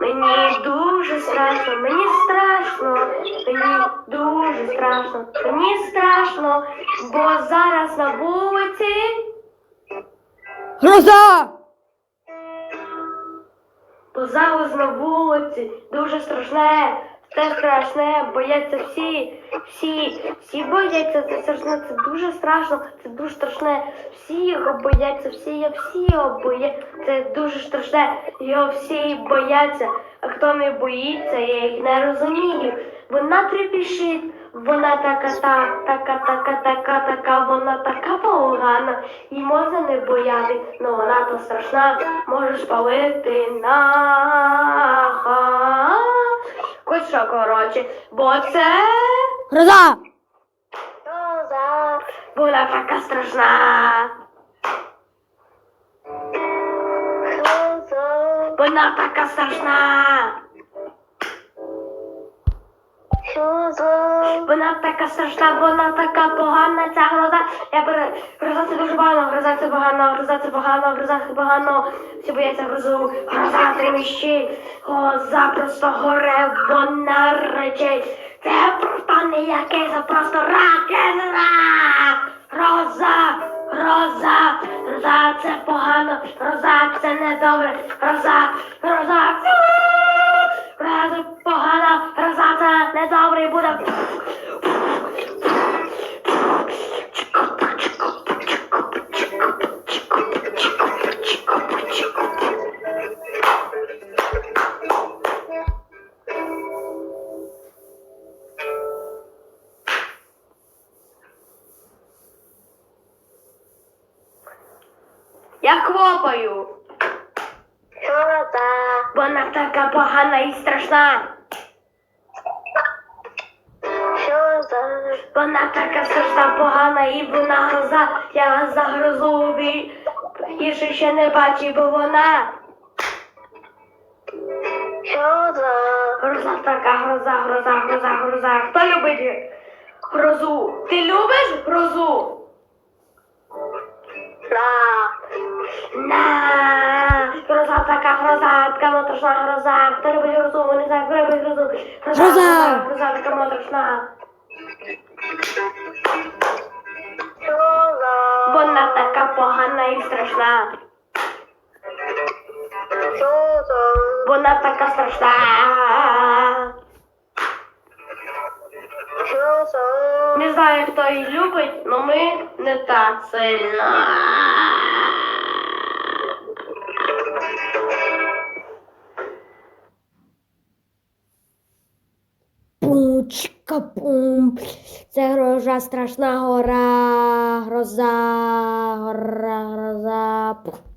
Мені дуже страшно, мені страшно, мені дуже страшно, мені страшно, бо зараз на вулиці. Гроза! Бо зараз на вулиці дуже страшне це страшне, бояться всі, всі, всі бояться, це страшне, це дуже страшно, це дуже страшне. Всі його бояться, всі, я всі його бояться, це дуже страшне, його всі бояться. А хто не боїться, я їх не розумію. Вона трепішить, вона така, та, така, така, така, така, вона така погана, їй можна не бояти, но вона то страшна, можеш палити на що, коротше, бо це Гроза! Гроза була така страшна. Вона така страшна. Вона така страшна, вона така погана, ця гроза. Я бере гроза це дуже погано, гроза це погано, гроза це погано, гроза це погано. Всі бояться грозу, гроза треміщить, гроза просто горе, вона речить. Це просто не яке, це просто ракезра. Гроза, гроза, гроза це погано, гроза це недобре, гроза, гроза. Гроза недобре буде. Я хлопаю. Вона така погана і страшна. Вона така страшна, погана і вона гроза. Я за грозу більше ще не бачив, бо вона. Гроза така, гроза, гроза, гроза, гроза. Хто любить грозу? Ти любиш грозу? На, гроза така гроза, така моторошна гроза. Хто любить грозу? Вони знають, хто любить грозу. Гроза, Гроза! гроза, гроза така моторошна. Страшна. Вона така страшна. Не знаю, хто її любить, але ми не так сильно. Пучка пум. Це гроза страшна гора. Гроза, гора, гроза. Пух.